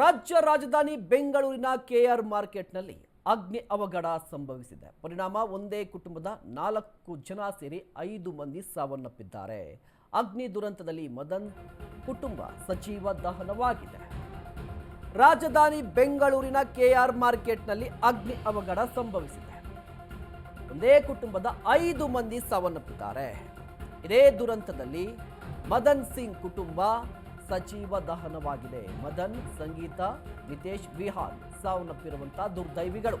ರಾಜ್ಯ ರಾಜಧಾನಿ ಬೆಂಗಳೂರಿನ ಕೆಆರ್ ಮಾರ್ಕೆಟ್ನಲ್ಲಿ ಅಗ್ನಿ ಅವಘಡ ಸಂಭವಿಸಿದೆ. ಪರಿಣಾಮ ಒಂದೇ ಕುಟುಂಬದ ನಾಲ್ಕು ಜನ ಸೇರಿ ಐದು ಮಂದಿ ಸಾವನ್ನಪ್ಪಿದ್ದಾರೆ. ಅಗ್ನಿ ದುರಂತದಲ್ಲಿ ಮದನ್ ಕುಟುಂಬ ಸಜೀವ ದಹನವಾಗಿದೆ. ರಾಜಧಾನಿ ಬೆಂಗಳೂರಿನ ಕೆಆರ್ ಮಾರ್ಕೆಟ್ನಲ್ಲಿ ಅಗ್ನಿ ಅವಘಡ ಸಂಭವಿಸಿದೆ. ಒಂದೇ ಕುಟುಂಬದ ಐದು ಮಂದಿ ಸಾವನ್ನಪ್ಪಿದ್ದಾರೆ. ಇದೇ ದುರಂತದಲ್ಲಿ ಮದನ್ ಸಿಂಗ್ ಕುಟುಂಬ ಸಜೀವ ದಹನವಾಗಿದೆ. ಮದನ್, ಸಂಗೀತ, ನಿತೇಶ್, ವಿಹಾರ್ ಸಾವನ್ನಪ್ಪಿರುವಂತಹ ದುರ್ದೈವಿಗಳು.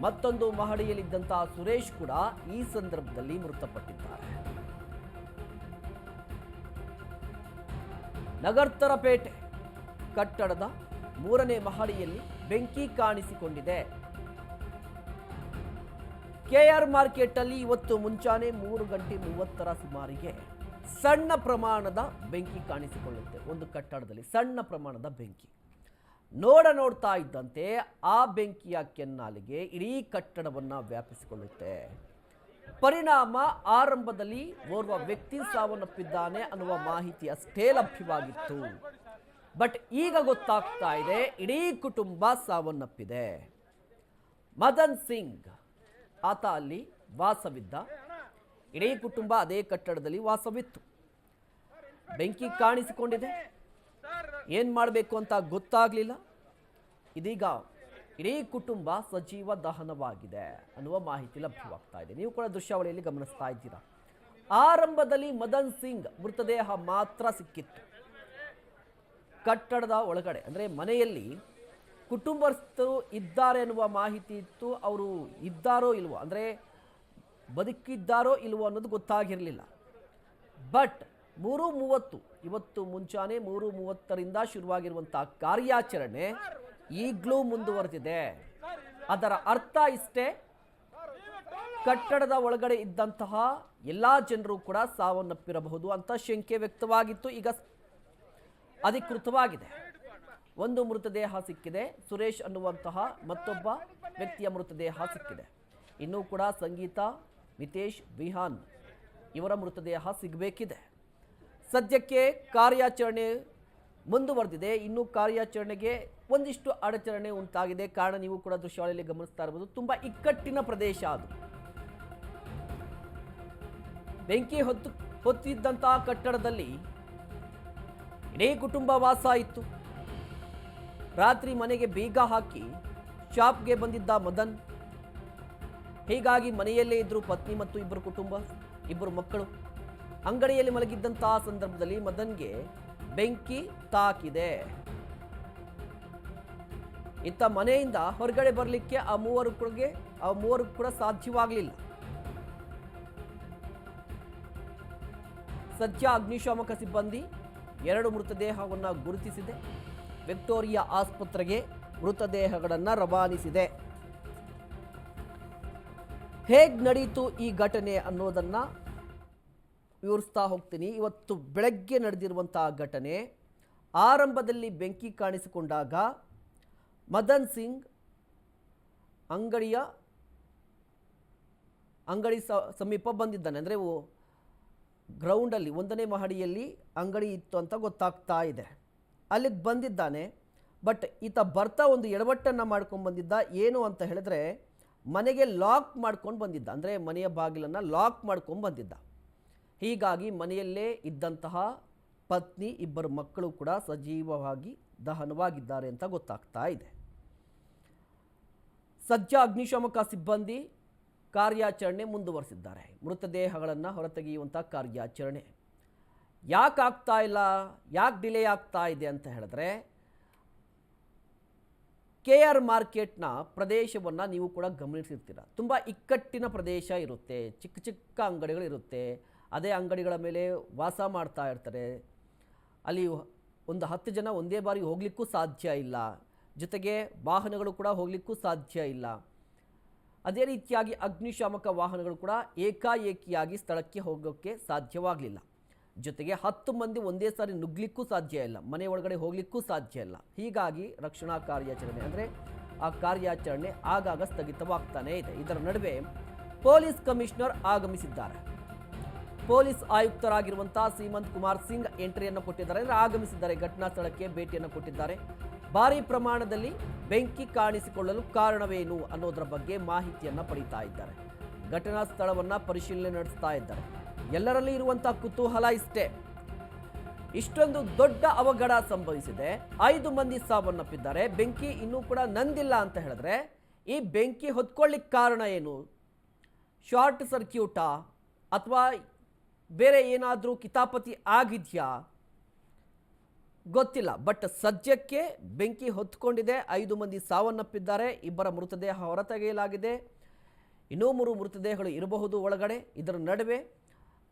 ಮತ್ತೊಂದು ಮಹಡಿಯಲ್ಲಿದ್ದಂತಹ ಸುರೇಶ್ ಕೂಡ ಈ ಸಂದರ್ಭದಲ್ಲಿ ಮೃತಪಟ್ಟಿದ್ದಾರೆ. ನಗರ್ತರಪೇಟೆ ಕಟ್ಟಡದ ಮೂರನೇ ಮಹಡಿಯಲ್ಲಿ ಬೆಂಕಿ ಕಾಣಿಸಿಕೊಂಡಿದೆ. ಕೆಆರ್ ಮಾರ್ಕೆಟ್ ಅಲ್ಲಿ ಇವತ್ತು ಮುಂಚಾನೆ ಮೂರು ಗಂಟೆ ಮೂವತ್ತರ ಸುಮಾರಿಗೆ ಸಣ್ಣ ಪ್ರಮಾಣದ ಬೆಂಕಿ ಕಾಣಿಸಿಕೊಳ್ಳುತ್ತೆ. ಒಂದು ಕಟ್ಟಡದಲ್ಲಿ ಸಣ್ಣ ಪ್ರಮಾಣದ ಬೆಂಕಿ. ನೋಡ ನೋಡ್ತಾ ಇದ್ದಂತೆ ಆ ಬೆಂಕಿಯ ಕೆನ್ನಾಲಿಗೆ ಇಡೀ ಕಟ್ಟಡವನ್ನು ವ್ಯಾಪಿಸಿಕೊಳ್ಳುತ್ತೆ. ಪರಿಣಾಮ ಆರಂಭದಲ್ಲಿ ಓರ್ವ ವ್ಯಕ್ತಿ ಸಾವನ್ನಪ್ಪಿದ್ದಾನೆ ಅನ್ನುವ ಮಾಹಿತಿ ಅಷ್ಟೇ ಲಭ್ಯವಾಗಿತ್ತು. ಬಟ್ ಈಗ ಗೊತ್ತಾಗ್ತಾ ಇದೆ, ಇಡೀ ಕುಟುಂಬ ಸಾವನ್ನಪ್ಪಿದೆ. ಮದನ್ ಸಿಂಗ್, ಆತ ಅಲ್ಲಿ ವಾಸವಿದ್ದ. ಇಡೀ ಕುಟುಂಬ ಅದೇ ಕಟ್ಟಡದಲ್ಲಿ ವಾಸವಿತ್ತು. ಬೆಂಕಿ ಕಾಣಿಸಿಕೊಂಡಿದೆ. ಏನು ಮಾಡಬೇಕು ಅಂತ ಗೊತ್ತಾಗಲಿಲ್ಲ. ಇದೀಗ ಇಡೀ ಕುಟುಂಬ ಸಜೀವ ದಹನವಾಗಿದೆ ಅನ್ನುವ ಮಾಹಿತಿ ಲಭ್ಯವಾಗ್ತಾ ಇದೆ. ನೀವು ಕೂಡ ದೃಶ್ಯಾವಳಿಯಲ್ಲಿ ಗಮನಿಸ್ತಾ ಇದ್ದೀರಾ. ಆರಂಭದಲ್ಲಿ ಮದನ್ ಸಿಂಗ್ ಮೃತದೇಹ ಮಾತ್ರ ಸಿಕ್ಕಿತ್ತು. ಕಟ್ಟಡದ ಒಳಗಡೆ, ಅಂದರೆ ಮನೆಯಲ್ಲಿ ಕುಟುಂಬಸ್ಥರು ಇದ್ದಾರೆ ಅನ್ನುವ ಮಾಹಿತಿ ಇತ್ತು. ಅವರು ಇದ್ದಾರೋ ಇಲ್ವೋ, ಅಂದರೆ ಬದುಕಿದ್ದಾರೋ ಇಲ್ವೋ ಅನ್ನೋದು ಗೊತ್ತಾಗಿರಲಿಲ್ಲ. ಬಟ್ ಮೂರು ಮೂವತ್ತು. ಇವತ್ತು ಮುಂಚಾನೆ ಮೂರು ಮೂವತ್ತರಿಂದ ಶುರುವಾಗಿರುವಂಥ ಕಾರ್ಯಾಚರಣೆ ಈಗಲೂ ಮುಂದುವರೆದಿದೆ. ಅದರ ಅರ್ಥ ಇಷ್ಟೇ. ಕಟ್ಟಡದ ಒಳಗಡೆ ಇದ್ದಂತಹ ಎಲ್ಲ ಜನರು ಕೂಡ ಸಾವನ್ನಪ್ಪಿರಬಹುದು ಅಂತ ಶಂಕೆ ವ್ಯಕ್ತವಾಗಿತ್ತು. ಈಗ ಅಧಿಕೃತವಾಗಿದೆ. ಒಂದು ಮೃತದೇಹ ಸಿಕ್ಕಿದೆ. ಸುರೇಶ್ ಅನ್ನುವಂತಹ ಮತ್ತೊಬ್ಬ ವ್ಯಕ್ತಿಯ ಮೃತದೇಹ ಸಿಕ್ಕಿದೆ. ಇನ್ನೂ ಕೂಡ ಸಂಗೀತ ಮಿತೇಶ್ ವಿಹಾನ್ ಇವರ ಮೃತದೇಹ ಸಿಗಬೇಕಿದೆ. ಸದ್ಯಕ್ಕೆ ಕಾರ್ಯಾಚರಣೆ ಮುಂದುವರೆದಿದೆ. ಇನ್ನು ಕಾರ್ಯಾಚರಣೆಗೆ ಒಂದಿಷ್ಟು ಅಡಚಣೆ ಉಂಟಾಗಿದೆ. ಕಾರಣ ನೀವು ಕೂಡ ದೃಶ್ಯಾವಳಿಯಲ್ಲಿ ಗಮನಿಸ್ತಾ ಇರಬಹುದು ತುಂಬ ಇಕ್ಕಟ್ಟಿನ ಪ್ರದೇಶ ಅದು. ಬೆಂಕಿ ಹೊತ್ತು ಹೊತ್ತಿದ್ದಂತಹ ಕಟ್ಟಡದಲ್ಲಿ ಇಡೀ ಕುಟುಂಬ ವಾಸ ಇತ್ತು. ರಾತ್ರಿ ಮನೆಗೆ ಬೀಗ ಹಾಕಿ ಶಾಪ್ಗೆ ಬಂದಿದ್ದ ಮದನ್, ಹೀಗಾಗಿ ಮನೆಯಲ್ಲೇ ಇದ್ದರು ಪತ್ನಿ ಮತ್ತು ಇಬ್ಬರು ಕುಟುಂಬ, ಇಬ್ಬರು ಮಕ್ಕಳು. ಅಂಗಡಿಯಲ್ಲಿ ಮಲಗಿದ್ದಂತಹ ಸಂದರ್ಭದಲ್ಲಿ ಮದನ್ಗೆ ಬೆಂಕಿ ತಾಕಿದೆ. ಇತ್ತ ಮನೆಯಿಂದ ಹೊರಗಡೆ ಬರಲಿಕ್ಕೆ ಆ ಮೂವರು ಕೂಡ ಆ ಮೂವರು ಕೂಡ ಸಾಧ್ಯವಾಗಲಿಲ್ಲ. ಸದ್ಯ ಅಗ್ನಿಶಾಮಕ ಸಿಬ್ಬಂದಿ ಎರಡು ಮೃತದೇಹವನ್ನು ಗುರುತಿಸಿದೆ. ವಿಕ್ಟೋರಿಯಾ ಆಸ್ಪತ್ರೆಗೆ ಮೃತದೇಹಗಳನ್ನು ರವಾನಿಸಿದೆ. ಹೇಗೆ ನಡೀತು ಈ ಘಟನೆ ಅನ್ನೋದನ್ನು ವಿವರಿಸ್ತಾ ಹೋಗ್ತೀನಿ. ಇವತ್ತು ಬೆಳಗ್ಗೆ ನಡೆದಿರುವಂತಹ ಘಟನೆ, ಆರಂಭದಲ್ಲಿ ಬೆಂಕಿ ಕಾಣಿಸಿಕೊಂಡಾಗ ಮದನ್ ಸಿಂಗ್ ಅಂಗಡಿಯ, ಅಂಗಡಿ ಸಮೀಪ ಬಂದಿದ್ದಾನೆ. ಅಂದರೆ ಗ್ರೌಂಡಲ್ಲಿ ಒಂದನೇ ಮಹಡಿಯಲ್ಲಿ ಅಂಗಡಿ ಇತ್ತು ಅಂತ ಗೊತ್ತಾಗ್ತಾ ಇದೆ. ಅಲ್ಲಿಗೆ ಬಂದಿದ್ದಾನೆ. ಬಟ್ ಈತ ಬರ್ತಾ ಒಂದು ಎಡವಟ್ಟನ್ನು ಮಾಡ್ಕೊಂಡು ಬಂದಿದ್ದ. ಏನು ಅಂತ ಹೇಳಿದ್ರೆ ಮನೆಗೆ ಲಾಕ್ ಮಾಡ್ಕೊಂಡು ಬಂದಿದ್ದ. ಅಂದರೆ ಮನೆಯ ಬಾಗಿಲನ್ನು ಲಾಕ್ ಮಾಡ್ಕೊಂಡು ಬಂದಿದ್ದ. ಹೀಗಾಗಿ ಮನೆಯಲ್ಲೇ ಇದ್ದಂತಹ ಪತ್ನಿ, ಇಬ್ಬರು ಮಕ್ಕಳು ಕೂಡ ಸಜೀವವಾಗಿ ದಹನವಾಗಿದ್ದಾರೆ ಅಂತ ಗೊತ್ತಾಗ್ತಾ ಇದೆ. ಸದ್ಯ ಅಗ್ನಿಶಾಮಕ ಸಿಬ್ಬಂದಿ ಕಾರ್ಯಾಚರಣೆ ಮುಂದುವರೆಸಿದ್ದಾರೆ. ಮೃತದೇಹಗಳನ್ನು ಹೊರತೆಗೆಯುವಂಥ ಕಾರ್ಯಾಚರಣೆ. ಯಾಕೆ ಆಗ್ತಾ ಇಲ್ಲ? ಯಾಕೆ ಡಿಲೇ ಆಗ್ತಾ ಇದೆ ಅಂತ ಹೇಳಿದ್ರೆ, ಕೆ ಆರ್ ಮಾರ್ಕೆಟ್ನ ಪ್ರದೇಶವನ್ನು ನೀವು ಕೂಡ ಗಮನಿಸಿರ್ತೀರ. ತುಂಬ ಇಕ್ಕಟ್ಟಿನ ಪ್ರದೇಶ ಇರುತ್ತೆ, ಚಿಕ್ಕ ಚಿಕ್ಕ ಅಂಗಡಿಗಳಿರುತ್ತೆ ಅದೇ ಅಂಗಡಿಗಳ ಮೇಲೆ ವಾಸ ಮಾಡ್ತಾ ಇರ್ತಾರೆ. ಅಲ್ಲಿ ಒಂದು ಹತ್ತು ಜನ ಒಂದೇ ಬಾರಿ ಹೋಗಲಿಕ್ಕೂ ಸಾಧ್ಯ ಇಲ್ಲ. ಜೊತೆಗೆ ವಾಹನಗಳು ಕೂಡ ಹೋಗಲಿಕ್ಕೂ ಸಾಧ್ಯ ಇಲ್ಲ. ಅದೇ ರೀತಿಯಾಗಿ ಅಗ್ನಿಶಾಮಕ ವಾಹನಗಳು ಕೂಡ ಏಕಾಏಕಿಯಾಗಿ ಸ್ಥಳಕ್ಕೆ ಹೋಗೋಕ್ಕೆ ಸಾಧ್ಯವಾಗಲಿಲ್ಲ. ಜೊತೆಗೆ ಹತ್ತು ಮಂದಿ ಒಂದೇ ಸಾರಿ ನುಗ್ಲಿಕ್ಕೂ ಸಾಧ್ಯ ಇಲ್ಲ. ಮನೆ ಒಳಗಡೆ ಹೋಗಲಿಕ್ಕೂ ಸಾಧ್ಯ ಇಲ್ಲ. ಹೀಗಾಗಿ ರಕ್ಷಣಾ ಕಾರ್ಯಾಚರಣೆ ಅಂದರೆ ಆ ಕಾರ್ಯಾಚರಣೆ ಆಗಾಗ ಸ್ಥಗಿತವಾಗ್ತಾನೇ ಇದೆ. ಇದರ ನಡುವೆ ಪೊಲೀಸ್ ಕಮಿಷನರ್ ಆಗಮಿಸಿದ್ದಾರೆ. ಪೊಲೀಸ್ ಆಯುಕ್ತರಾಗಿರುವಂತಹ ಸೀಮಂತ್ ಕುಮಾರ್ ಸಿಂಗ್ ಎಂಟ್ರಿಯನ್ನು ಕೊಟ್ಟಿದ್ದಾರೆ. ಅಂದರೆ ಆಗಮಿಸಿದ್ದಾರೆ. ಘಟನಾ ಸ್ಥಳಕ್ಕೆ ಭೇಟಿಯನ್ನು ಕೊಟ್ಟಿದ್ದಾರೆ. ಭಾರಿ ಪ್ರಮಾಣದಲ್ಲಿ ಬೆಂಕಿ ಕಾಣಿಸಿಕೊಳ್ಳಲು ಕಾರಣವೇನು ಅನ್ನೋದರ ಬಗ್ಗೆ ಮಾಹಿತಿಯನ್ನು ಪಡೀತಾ ಇದ್ದಾರೆ. ಘಟನಾ ಸ್ಥಳವನ್ನು ಪರಿಶೀಲನೆ ನಡೆಸ್ತಾ ಇದ್ದಾರೆ. ಎಲ್ಲರಲ್ಲಿ ಇರುವಂತಹ ಕುತೂಹಲ ಇಷ್ಟೇ. ಇಷ್ಟೊಂದು ದೊಡ್ಡ ಅವಘಡ ಸಂಭವಿಸಿದೆ. ಐದು ಮಂದಿ ಸಾವನ್ನಪ್ಪಿದ್ದಾರೆ. ಬೆಂಕಿ ಇನ್ನೂ ಕೂಡ ನಂದಿಲ್ಲ ಅಂತ ಹೇಳಿದ್ರೆ ಈ ಬೆಂಕಿ ಹೊತ್ಕೊಳ್ಳಿಕ್ಕೆ ಕಾರಣ ಏನು? ಶಾರ್ಟ್ ಸರ್ಕ್ಯೂಟಾ ಅಥವಾ ಬೇರೆ ಏನಾದರೂ ಕಿತಾಪತಿ ಆಗಿದೆಯಾ? ಗೊತ್ತಿಲ್ಲ ಬಟ್ ಸದ್ಯಕ್ಕೆ ಬೆಂಕಿ ಹೊತ್ಕೊಂಡಿದೆ. ಐದು ಮಂದಿ ಸಾವನ್ನಪ್ಪಿದ್ದಾರೆ, ಇಬ್ಬರ ಮೃತದೇಹ ಹೊರತೆಗೆಯಲಾಗಿದೆ. ಇನ್ನೂ ಮೂರು ಮೃತದೇಹಗಳು ಇರಬಹುದು ಒಳಗಡೆ, ಇದರ ನಡುವೆ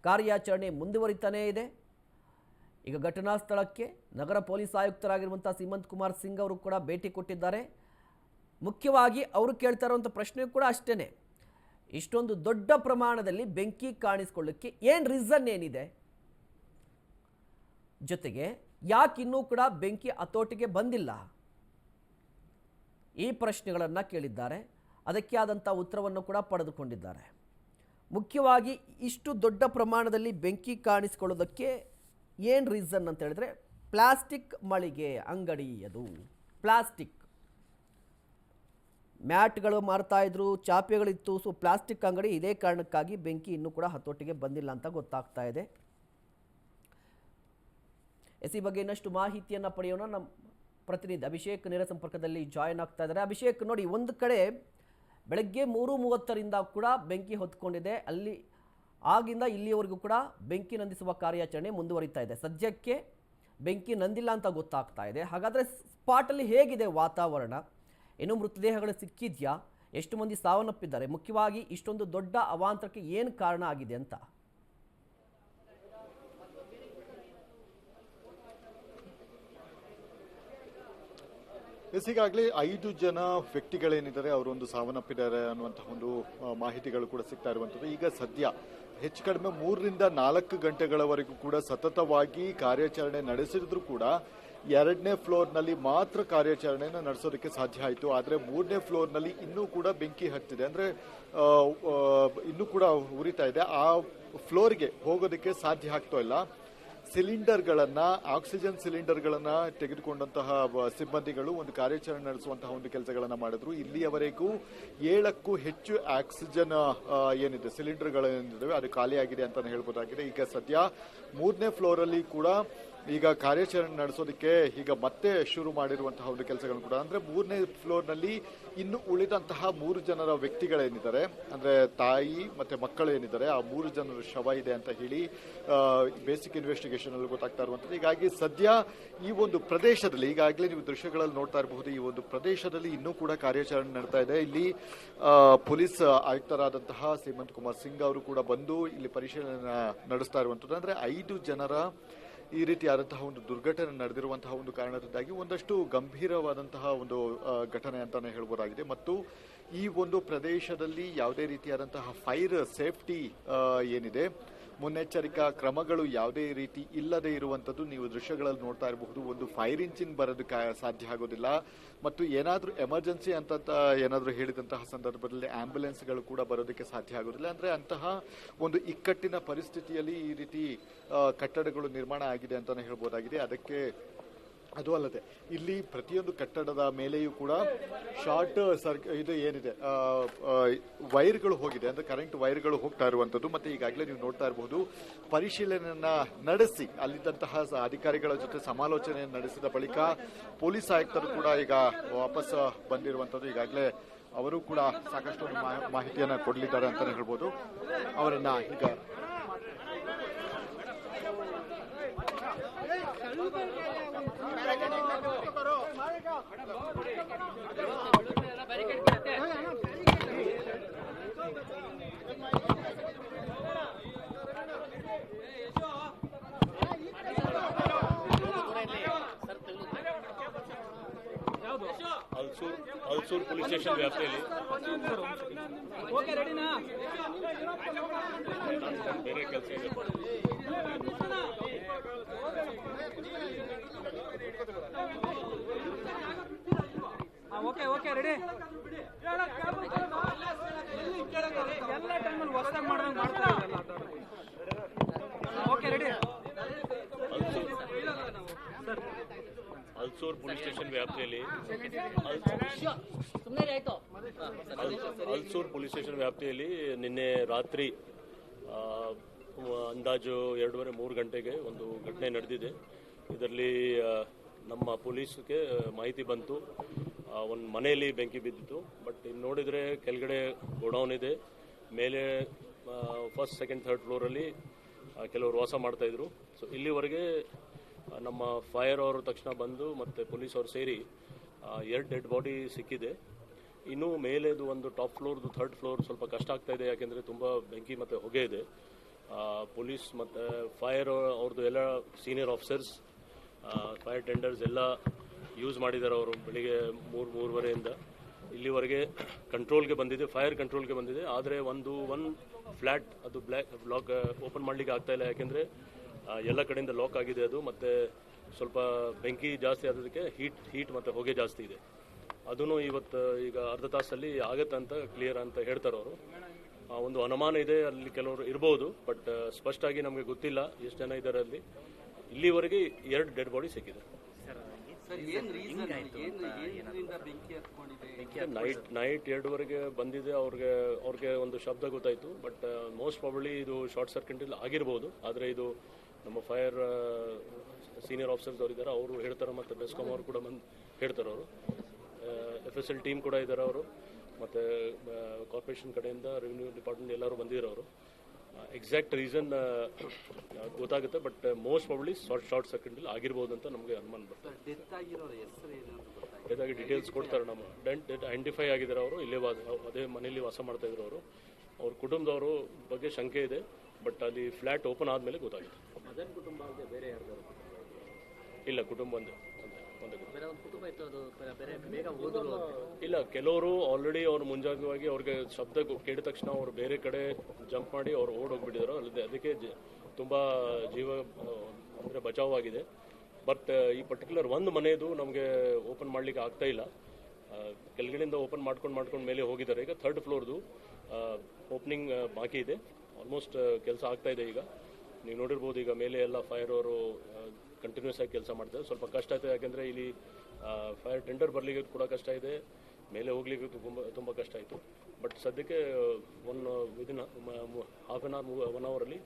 ಕಾರ್ಯಾಚರಣೆ ಮುಂದುವರಿತಾನೇ ಇದೆ. ಈಗ ಘಟನಾ ಸ್ಥಳಕ್ಕೆ ನಗರ ಪೊಲೀಸ್ ಆಯುಕ್ತರಾಗಿರುವಂಥ ಸೀಮಂತ್ ಕುಮಾರ್ ಸಿಂಗ್ ಅವರು ಕೂಡ ಭೇಟಿ ಕೊಟ್ಟಿದ್ದಾರೆ. ಮುಖ್ಯವಾಗಿ ಅವರು ಕೇಳ್ತಾ ಇರುವಂಥ ಪ್ರಶ್ನೆ ಕೂಡ ಅಷ್ಟೇ ಇಷ್ಟೊಂದು ದೊಡ್ಡ ಪ್ರಮಾಣದಲ್ಲಿ ಬೆಂಕಿ ಕಾಣಿಸ್ಕೊಳ್ಳೋಕ್ಕೆ ಏನು ರೀಸನ್ ಏನಿದೆ? ಜೊತೆಗೆ ಯಾಕೆ ಇನ್ನೂ ಕೂಡ ಬೆಂಕಿ ಹತೋಟಿಗೆ ಬಂದಿಲ್ಲ? ಈ ಪ್ರಶ್ನೆಗಳನ್ನು ಕೇಳಿದ್ದಾರೆ. ಅದಕ್ಕೆ ಆದಂಥ ಉತ್ತರವನ್ನು ಕೂಡ ಪಡೆದುಕೊಂಡಿದ್ದಾರೆ. ಮುಖ್ಯವಾಗಿ ಇಷ್ಟು ದೊಡ್ಡ ಪ್ರಮಾಣದಲ್ಲಿ ಬೆಂಕಿ ಕಾಣಿಸ್ಕೊಳ್ಳೋದಕ್ಕೆ ಏನು ರೀಸನ್ ಅಂತ ಹೇಳಿದ್ರೆ ಪ್ಲಾಸ್ಟಿಕ್ ಮಳಿಗೆ ಅಂಗಡಿ ಅದು. ಪ್ಲಾಸ್ಟಿಕ್. ಮ್ಯಾಟ್ಗಳು ಮಾರ್ತಾ ಇದ್ರು, ಚಾಪೆಗಳಿತ್ತು ಸೊ ಪ್ಲಾಸ್ಟಿಕ್ ಅಂಗಡಿ ಇದೇ ಕಾರಣಕ್ಕಾಗಿ ಬೆಂಕಿ ಇನ್ನೂ ಕೂಡ ಹತೋಟಿಗೆ ಬಂದಿಲ್ಲ ಅಂತ ಗೊತ್ತಾಗ್ತಾ ಇದೆ. ಎಸ್ ಈ ಬಗ್ಗೆ ಇನ್ನಷ್ಟು ಮಾಹಿತಿಯನ್ನು ಪಡೆಯೋಣ. ನಮ್ಮ ಪ್ರತಿನಿಧಿ ಅಭಿಷೇಕ್ ನೇರ ಸಂಪರ್ಕದಲ್ಲಿ ಜಾಯಿನ್ ಆಗ್ತಾ ಇದ್ದಾರೆ. ಅಭಿಷೇಕ್, ನೋಡಿ, ಒಂದು ಕಡೆ ಬೆಳಗ್ಗೆ ಮೂರು ಮೂವತ್ತರಿಂದ ಕೂಡ ಬೆಂಕಿ ಹೊತ್ಕೊಂಡಿದೆ. ಅಲ್ಲಿ, ಆಗಿಂದ ಇಲ್ಲಿಯವರೆಗೂ ಕೂಡ ಬೆಂಕಿ ನಂದಿಸುವ ಕಾರ್ಯಾಚರಣೆ ಮುಂದುವರಿತಾ ಇದೆ. ಸದ್ಯಕ್ಕೆ ಬೆಂಕಿ ನಂದಿಲ್ಲ ಅಂತ ಗೊತ್ತಾಗ್ತಾ ಇದೆ. ಹಾಗಾದರೆ ಸ್ಪಾಟಲ್ಲಿ ಹೇಗಿದೆ ವಾತಾವರಣ? ಇನ್ನೂ ಮೃತದೇಹಗಳು ಸಿಕ್ಕಿದ್ಯಾ? ಎಷ್ಟು ಮಂದಿ ಸಾವನ್ನಪ್ಪಿದ್ದಾರೆ? ಮುಖ್ಯವಾಗಿ ಇಷ್ಟೊಂದು ದೊಡ್ಡ ಅವಾಂತರಕ್ಕೆ ಏನು ಕಾರಣ ಆಗಿದೆ ಅಂತ? ಈಗಾಗಲೇ ಐದು ಜನ ವ್ಯಕ್ತಿಗಳೇನಿದ್ದಾರೆ, ಅವರೊಂದು ಸಾವನ್ನಪ್ಪಿದ್ದಾರೆ ಅನ್ನುವಂತಹ ಒಂದು ಮಾಹಿತಿಗಳು ಕೂಡ ಸಿಗ್ತಾ ಇರುವಂತದ್ದು ಈಗ ಸದ್ಯ ಹೆಚ್ಚು ಕಡಿಮೆ ಮೂರರಿಂದ ನಾಲ್ಕು ಗಂಟೆಗಳವರೆಗೂ ಕೂಡ ಸತತವಾಗಿ ಕಾರ್ಯಾಚರಣೆ ನಡೆಸಿದ್ರು ಕೂಡ ಎರಡನೇ ಫ್ಲೋರ್ನಲ್ಲಿ ಮಾತ್ರ ಕಾರ್ಯಾಚರಣೆಯನ್ನು ನಡೆಸೋದಕ್ಕೆ ಸಾಧ್ಯ ಆಯಿತು. ಆದರೆ ಮೂರನೇ ಫ್ಲೋರ್ನಲ್ಲಿ ಇನ್ನೂ ಕೂಡ ಬೆಂಕಿ ಹತ್ತಿದೆ. ಅಂದ್ರೆ ಇನ್ನೂ ಕೂಡ ಉರಿತಾ ಇದೆ. ಆ ಫ್ಲೋರ್ಗೆ ಹೋಗೋದಕ್ಕೆ ಸಾಧ್ಯ ಆಗ್ತಾ ಇಲ್ಲ. ಸಿಲಿಂಡರ್ಗಳನ್ನು, ಆಕ್ಸಿಜನ್ ಸಿಲಿಂಡರ್ಗಳನ್ನು ತೆಗೆದುಕೊಂಡಂತಹ ಸಿಬ್ಬಂದಿಗಳು ಒಂದು ಕಾರ್ಯಾಚರಣೆ ನಡೆಸುವಂತಹ ಒಂದು ಕೆಲಸಗಳನ್ನು ಮಾಡಿದ್ರು. ಇಲ್ಲಿಯವರೆಗೂ ಏಳಕ್ಕೂ ಹೆಚ್ಚು ಆಕ್ಸಿಜನ್ ಏನಿದೆ, ಸಿಲಿಂಡರ್ಗಳೇನಿದ್ದಾವೆ, ಅದು ಖಾಲಿಯಾಗಿದೆ ಅಂತಾನೆ ಹೇಳ್ಬೋದಾಗಿದೆ. ಈಗ ಸದ್ಯ ಮೂರನೇ ಫ್ಲೋರ್ ಅಲ್ಲಿ ಕೂಡ ಈಗ ಕಾರ್ಯಾಚರಣೆ ನಡೆಸೋದಕ್ಕೆ ಈಗ ಮತ್ತೆ ಶುರು ಮಾಡಿರುವಂತಹ ಒಂದು ಕೆಲಸಗಳು ಕೂಡ. ಅಂದ್ರೆ ಮೂರನೇ ಫ್ಲೋರ್ನಲ್ಲಿ ಇನ್ನು ಉಳಿದಂತಹ ಮೂರು ಜನರ ವ್ಯಕ್ತಿಗಳೇನಿದ್ದಾರೆ ಅಂದ್ರೆ ತಾಯಿ ಮತ್ತೆ ಮಕ್ಕಳು ಏನಿದ್ದಾರೆ, ಆ ಮೂರು ಜನರ ಶವ ಇದೆ ಅಂತ ಹೇಳಿ ಬೇಸಿಕ್ ಇನ್ವೆಸ್ಟಿಗೇಷನ್ ಅಲ್ಲಿ ಗೊತ್ತಾಗ್ತಾ ಇರುವಂತದ್ದು ಹೀಗಾಗಿ ಸದ್ಯ ಈ ಒಂದು ಪ್ರದೇಶದಲ್ಲಿ, ಈಗಾಗಲೇ ನೀವು ದೃಶ್ಯಗಳಲ್ಲಿ ನೋಡ್ತಾ ಇರಬಹುದು, ಈ ಒಂದು ಪ್ರದೇಶದಲ್ಲಿ ಇನ್ನೂ ಕೂಡ ಕಾರ್ಯಾಚರಣೆ ನಡೀತಾ ಇದೆ. ಇಲ್ಲಿ ಪೊಲೀಸ್ ಆಯುಕ್ತರಾದಂತಹ ಸೀಮಂತ್ ಕುಮಾರ್ ಸಿಂಗ್ ಅವರು ಕೂಡ ಬಂದು ಇಲ್ಲಿ ಪರಿಶೀಲನೆ ನಡೆಸ್ತಾ ಇರುವಂತದ್ದು ಅಂದ್ರೆ ಐದು ಜನರ ಈ ರೀತಿಯಾದಂತಹ ಒಂದು ದುರ್ಘಟನೆ ನಡೆದಿರುವಂತಹ ಒಂದು ಕಾರಣದಿಂದಾಗಿ ಒಂದಷ್ಟು ಗಂಭೀರವಾದಂತಹ ಒಂದು ಘಟನೆ ಅಂತಾನೆ ಹೇಳ್ಬೋದಾಗಿದೆ. ಮತ್ತು ಈ ಒಂದು ಪ್ರದೇಶದಲ್ಲಿ ಯಾವುದೇ ರೀತಿಯಾದಂತಹ ಫೈರ್ ಸೇಫ್ಟಿ ಏನಿದೆ ಮುನ್ನೆಚ್ಚರಿಕಾ ಕ್ರಮಗಳು ಯಾವುದೇ ರೀತಿ ಇಲ್ಲದೆ ಇರುವಂತದ್ದು ನೀವು ದೃಶ್ಯಗಳಲ್ಲಿ ನೋಡ್ತಾ ಇರಬಹುದು. ಒಂದು ಫೈರ್ ಇಂಜಿನ್ ಬರೋದಕ್ಕೆ ಸಾಧ್ಯ ಆಗೋದಿಲ್ಲ. ಮತ್ತು ಏನಾದರೂ ಎಮರ್ಜೆನ್ಸಿ ಅಂತ ಏನಾದರೂ ಹೇಳಿದಂತಹ ಸಂದರ್ಭದಲ್ಲಿ ಆಂಬ್ಯುಲೆನ್ಸ್ಗಳು ಕೂಡ ಬರೋದಕ್ಕೆ ಸಾಧ್ಯ ಆಗೋದಿಲ್ಲ. ಅಂದರೆ ಅಂತಹ ಒಂದು ಇಕ್ಕಟ್ಟಿನ ಪರಿಸ್ಥಿತಿಯಲ್ಲಿ ಈ ರೀತಿ ಕಟ್ಟಡಗಳು ನಿರ್ಮಾಣ ಆಗಿದೆ ಅಂತಲೇ ಹೇಳ್ಬೋದಾಗಿದೆ. ಅದಕ್ಕೆ ಅದು ಅಲ್ಲದೆ, ಇಲ್ಲಿ ಪ್ರತಿಯೊಂದು ಕಟ್ಟಡದ ಮೇಲೆಯೂ ಕೂಡ ಶಾರ್ಟ್ ಸರ್ಕ್ ಇದು ಏನಿದೆ ವೈರ್ಗಳು ಹೋಗಿದೆ, ಅಂದರೆ ಕರೆಂಟ್ ವೈರ್ಗಳು ಹೋಗ್ತಾ ಇರುವಂತದ್ದು ಮತ್ತೆ ಈಗಾಗಲೇ ನೀವು ನೋಡ್ತಾ ಇರಬಹುದು ಪರಿಶೀಲನೆಯನ್ನು ನಡೆಸಿ, ಅಲ್ಲಿದ್ದಂತಹ ಅಧಿಕಾರಿಗಳ ಜೊತೆ ಸಮಾಲೋಚನೆ ನಡೆಸಿದ ಬಳಿಕ ಪೊಲೀಸ್ ಆಯುಕ್ತರು ಕೂಡ ಈಗ ವಾಪಸ್ ಬಂದಿರುವಂತದ್ದು ಈಗಾಗಲೇ ಅವರು ಕೂಡ ಸಾಕಷ್ಟು ಮಾಹಿತಿಯನ್ನ ಕೊಡಲಿದ್ದಾರೆ ಅಂತಲೇ ಹೇಳ್ಬೋದು. ಅವರನ್ನ ಈಗ barricade Halasuru Halasuru police station ವ್ಯಾಪ್ತಿಯಲ್ಲಿ. ಬೇರೆ ಕೆಲಸ ಇದೆ. Okay okay ready? ಎಲ್ಲ ಟೈಮಲ್ಲಿ ಹೊಸದಾಗಿ ಮಾಡ್ದಂಗೆ ಮಾಡ್ತಾರೆ ಇದೆಲ್ಲ ಹಲ್ಸೂರ್ ಪೊಲೀಸ್ ಸ್ಟೇಷನ್ ವ್ಯಾಪ್ತಿಯಲ್ಲಿ. ಹಲ್ಸೂರ್ ಪೊಲೀಸ್ ಸ್ಟೇಷನ್ ವ್ಯಾಪ್ತಿಯಲ್ಲಿ ನಿನ್ನೆ ರಾತ್ರಿ ಅಂದಾಜು ಎರಡೂವರೆ ಮೂರು ಗಂಟೆಗೆ ಒಂದು ಘಟನೆ ನಡೆದಿದೆ. ಇದರಲ್ಲಿ ನಮ್ಮ ಪೊಲೀಸ್ಗೆ ಮಾಹಿತಿ ಬಂತು. ಒಂದು ಮನೆಯಲ್ಲಿ ಬೆಂಕಿ ಬಿದ್ದಿತ್ತು. ಬಟ್ ಇಲ್ಲಿ ನೋಡಿದರೆ ಕೆಳಗಡೆ ಗೋಡೌನ್ ಇದೆ. ಮೇಲೆ ಫಸ್ಟ್, ಸೆಕೆಂಡ್, ಥರ್ಡ್ ಫ್ಲೋರಲ್ಲಿ ಕೆಲವರು ವಾಸ ಮಾಡ್ತಾಯಿದ್ರು ಸೊ ಇಲ್ಲಿವರೆಗೆ ನಮ್ಮ ಫೈರ್ ಅವರು ತಕ್ಷಣ ಬಂದು ಮತ್ತು ಪೊಲೀಸ್ ಅವರು ಸೇರಿ ಎರಡು ಡೆಡ್ ಬಾಡಿ ಸಿಕ್ಕಿದೆ. ಇನ್ನೂ ಮೇಲೆದು ಒಂದು ಟಾಪ್ ಫ್ಲೋರ್ದು ಥರ್ಡ್ ಫ್ಲೋರ್ ಸ್ವಲ್ಪ ಕಷ್ಟ ಆಗ್ತಾ ಇದೆ, ಯಾಕೆಂದರೆ ತುಂಬ ಬೆಂಕಿ ಮತ್ತು ಹೊಗೆ ಇದೆ. ಪೊಲೀಸ್ ಮತ್ತು ಫೈರ್ ಅವ್ರದ್ದು ಎಲ್ಲ ಸೀನಿಯರ್ ಆಫೀಸರ್ಸ್ ಫೈರ್ ಟೆಂಡರ್ಸ್ ಎಲ್ಲ ಯೂಸ್ ಮಾಡಿದ್ದಾರೆ ಅವರು ಬೆಳಿಗ್ಗೆ ಮೂರು, ಮೂರುವರೆಯಿಂದ. ಇಲ್ಲಿವರೆಗೆ ಕಂಟ್ರೋಲ್ಗೆ ಬಂದಿದೆ ಫೈರ್ ಕಂಟ್ರೋಲ್ಗೆ ಬಂದಿದೆ. ಆದರೆ ಒಂದು ಒನ್ ಫ್ಲ್ಯಾಟ್ ಅದು ಬ್ಲ್ಯಾಕ್ ಬ್ಲಾಕ್ ಓಪನ್ ಮಾಡಲಿಕ್ಕೆ ಆಗ್ತಾ ಇಲ್ಲ, ಯಾಕೆಂದರೆ ಎಲ್ಲ ಕಡೆಯಿಂದ ಲಾಕ್ ಆಗಿದೆ ಅದು ಮತ್ತು ಸ್ವಲ್ಪ ಬೆಂಕಿ ಜಾಸ್ತಿ ಆದದಕ್ಕೆ ಹೀಟ್ ಹೀಟ್ ಮತ್ತು ಹೊಗೆ ಜಾಸ್ತಿ ಇದೆ. ಅದೂ ಇವತ್ತು ಈಗ ಅರ್ಧ ತಾಸಲ್ಲಿ ಆಗತ್ತೆ ಅಂತ ಕ್ಲಿಯರ್ ಅಂತ ಹೇಳ್ತಾರೆ ಅವರು. ಒಂದು ಅನುಮಾನ ಇದೆ ಅಲ್ಲಿ ಕೆಲವರು ಇರ್ಬೋದು ಬಟ್ ಸ್ಪಷ್ಟವಾಗಿ ನಮಗೆ ಗೊತ್ತಿಲ್ಲ ಎಷ್ಟು ಜನ ಇದ್ದಾರೆ ಅಲ್ಲಿ. ಇಲ್ಲಿವರೆಗೆ ಎರಡು ಡೆಡ್ ಬಾಡಿ ಸಿಕ್ಕಿದೆ. ನೈಟ್ ನೈಟ್ ಎರಡುವರೆಗೆ ಬಂದಿದೆ ಅವ್ರಿಗೆ ಅವ್ರಿಗೆ ಒಂದು ಶಬ್ದ ಗೊತ್ತಾಯಿತು ಬಟ್ ಮೋಸ್ಟ್ ಪ್ರಾಬಲಿ ಇದು ಶಾರ್ಟ್ ಸರ್ಕ್ಯೂಟ್ ಆಗಿರ್ಬೋದು ಆದರೆ ಇದು ನಮ್ಮ ಫೈರ್ ಸೀನಿಯರ್ ಆಫೀಸರ್ಸ್ ಅವರು ಇದ್ದಾರೆ ಅವರು ಹೇಳ್ತಾರೆ ಮತ್ತು ಬೆಸ್ಕಾಮ್ ಅವರು ಕೂಡ ಬಂದು ಹೇಳ್ತಾರೆ ಅವರು. ಎಫ್ ಎಸ್ ಎಲ್ ಟೀಮ್ ಕೂಡ ಇದ್ದಾರೆ ಅವರು. ಮತ್ತು ಕಾರ್ಪೊರೇಷನ್ ಕಡೆಯಿಂದ ರೆವಿನ್ಯೂ ಡಿಪಾರ್ಟ್ಮೆಂಟ್ ಎಲ್ಲರೂ ಬಂದಿದ್ದಾರೆ ಅವರು. ಎಕ್ಸಾಕ್ಟ್ ರೀಸನ್ ಗೊತ್ತಾಗುತ್ತೆ but most probably short short ಸೆಕೆಂಡಲ್ಲಿ ಆಗಿರ್ಬೋದು ಅಂತ ನಮಗೆ ಅನುಮಾನ ಬರ್ತದೆ. ಇದಾಗಿ ಡೀಟೇಲ್ಸ್ ಕೊಡ್ತಾರೆ ನಮ್ಮ. ಡೆಂಟ್ ಐಡೆಂಟಿಫೈ ಆಗಿದ್ದಾರೆ ಅವರು ಇಲ್ಲೇ ವಾಸ ಅದೇ ಮನೆಯಲ್ಲಿ ವಾಸ ಮಾಡ್ತಾ ಇದ್ರು ಅವರು. ಅವ್ರ ಕುಟುಂಬದವರು ಬಗ್ಗೆ ಶಂಕೆ ಇದೆ ಬಟ್ ಅಲ್ಲಿ ಫ್ಲ್ಯಾಟ್ ಓಪನ್ ಆದಮೇಲೆ ಗೊತ್ತಾಗುತ್ತೆ. ಇಲ್ಲ ಕುಟುಂಬ ಒಂದೇ ಬೇರೆ ಒಂದೇ ಕುಟುಂಬ. ಇಲ್ಲ ಕೆಲವರು ಆಲ್ರೆಡಿ ಅವ್ರು ಮುಂಜಾಗ್ರವಾಗಿ ಅವ್ರಿಗೆ ಶಬ್ದ ಕೇಳಿದ ತಕ್ಷಣ ಅವ್ರು ಬೇರೆ ಕಡೆ ಜಂಪ್ ಮಾಡಿ ಅವ್ರು ಓಡೋಗ್ಬಿಟ್ಟಿದ್ರು. ಹೋಗ್ಬಿಟ್ಟಿದ್ರು ಅಲ್ಲದೆ ಅದಕ್ಕೆ ತುಂಬಾ ಜೀವ ಅಂದ್ರೆ ಬಚಾವ್ ಬಚಾವಾಗಿದೆ ಬಟ್ ಈ ಪರ್ಟಿಕ್ಯುಲರ್ ಒಂದು ಮನೆಯದು ನಮಗೆ ಓಪನ್ ಮಾಡ್ಲಿಕ್ಕೆ ಆಗ್ತಾ ಇಲ್ಲ. ಕೆಳಗಡೆಯಿಂದ ಓಪನ್ ಮಾಡ್ಕೊಂಡು ಮಾಡ್ಕೊಂಡು ಮೇಲೆ ಹೋಗಿದ್ದಾರೆ. ಈಗ ಥರ್ಡ್ ಫ್ಲೋರ್ದು ಓಪನಿಂಗ್ ಬಾಕಿ ಇದೆ. ಆಲ್ಮೋಸ್ಟ್ ಕೆಲಸ ಆಗ್ತಾ ಇದೆ ಈಗ. ನೀವು ನೋಡಿರ್ಬೋದು ಈಗ ಮೇಲೆ ಎಲ್ಲ ಫೈರ್ ಅವರು ಕಂಟಿನ್ಯೂಸ್ ಆಗಿ ಕೆಲಸ ಮಾಡ್ತಾರೆ. ಸ್ವಲ್ಪ ಕಷ್ಟ ಆಯಿತು ಯಾಕೆಂದರೆ ಇಲ್ಲಿ ಫೈರ್ ಟೆಂಡರ್ ಬರಲಿಕ್ಕೆ ಕೂಡ ಕಷ್ಟ ಇದೆ. ಮೇಲೆ ಹೋಗ್ಲಿಕ್ಕೆ ತುಂಬ ತುಂಬ ಕಷ್ಟ ಆಯಿತು. ಬಟ್ ಸದ್ಯಕ್ಕೆ one within half an hour one ಅವರಲ್ಲಿ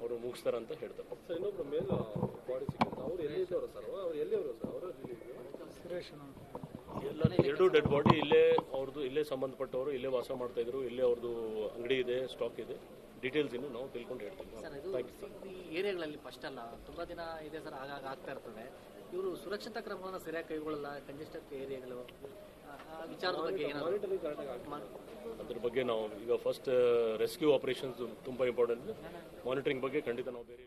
ಅವರು ಮುಗಿಸ್ತಾರೆ ಅಂತ ಹೇಳ್ತಾರೆ. ಸರ್ ಇನ್ನೊಬ್ರು ಮೇಲೆ ಬಾಡಿ ಸಿಕ್ಕಿದ್ರು ಅವ್ರು ಸರ್? ಅವ್ರು ಎಲ್ಲಿಯವರು ಸರ್? ಅವರು ಎಲ್ಲ ಎರಡು ಡೆಡ್ ಬಾಡಿ ಇಲ್ಲೇ ಅವ್ರದ್ದು ಇಲ್ಲೇ ಸಂಬಂಧಪಟ್ಟವರು ಇಲ್ಲೇ ವಾಸ ಮಾಡ್ತಾ ಇದ್ರು ಇಲ್ಲೇ ಅವ್ರದ್ದು ಅಂಗಡಿ ಇದೆ ಸ್ಟಾಕ್ ಇದೆ. ಡೀಟೇಲ್ಸ್ ಇನ್ನು ನಾವು ತಿಳ್ಕೊಂಡು ಹೇಳ್ತೀವಿ. ಈ ಫಸ್ಟ್ ಅಲ್ಲ. ತುಂಬಾ ದಿನ ಇದೆ ಸರ್ ಆಗಾಗ ಆಗ್ತಾ ಇರ್ತದೆ. ಇವರು ಸುರಕ್ಷತಾ ಕ್ರಮವನ್ನು ಸರಿಯಾಗಿ ಕೈಗೊಳ್ಳಲ್ಲ ಕಂಜೆಸ್ಟೆಡ್ ಏರಿಯಾಗಳು ವಿಚಾರದ ಬಗ್ಗೆ ಅದ್ರ ಬಗ್ಗೆ ನಾವು ಈಗ ಫಸ್ಟ್ ರೆಸ್ಕ್ಯೂ ಆಪರೇಷನ್ಸ್ ತುಂಬಾ ಇಂಪಾರ್ಟೆಂಟ್ ಮಾನಿಟರಿಂಗ್ ಬಗ್ಗೆ ಖಂಡಿತ ನಾವು ಬೇರೆ